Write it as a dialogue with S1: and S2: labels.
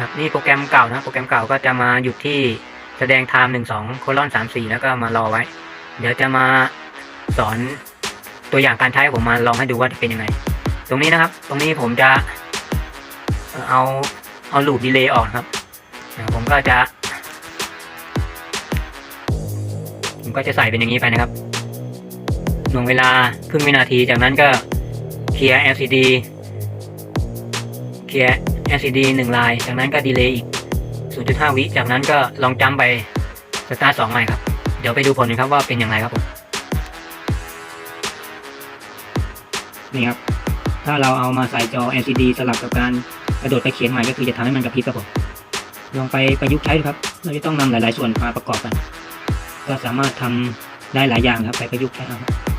S1: ครับนี่โปรแกรมเก่านะโปรแกรมเก่าก็จะมาหยุดที่แสดงไทม์หนึ่งสองโคลอนสามสี่แล้วก็มารอไว้ เดี๋ยวจะมาสอนตัวอย่างการใช้ผมมาลองให้ดูว่าเป็นยังไง ตรงนี้นะครับ ตรงนี้ผมจะเอาเอาลูปดีเลย์ออกครับ ผมก็จะ ผมก็จะใส่เป็นอย่างนี้ไปนะครับหน่วงเวลาครึ่งวินาทีจากนั้นก็เคลียร์ LCD เคลียร์ LCD หนึ่งลาย จากนั้นก็ดีเลย์อีก 0.5 วิจากนั้นก็ลองจำไปสตาร์ทสองใหม่ครับ เดี๋ยวไปดูผลกันครับว่าเป็นยังไงครับผม นี่ครับ ถ้าเราเอามาใส่จอ LCD สลับกับการกระโดดไปเขียนใหม่ก็คือจะทำให้มันกระพริบครับผม ลองไปประยุกต์ใช้ดูครับ เราจะต้องนำหลาย ๆ ส่วนมาประกอบกัน ก็สามารถทำได้หลายอย่างครับ ไปประยุกต์ใช้เอาครับ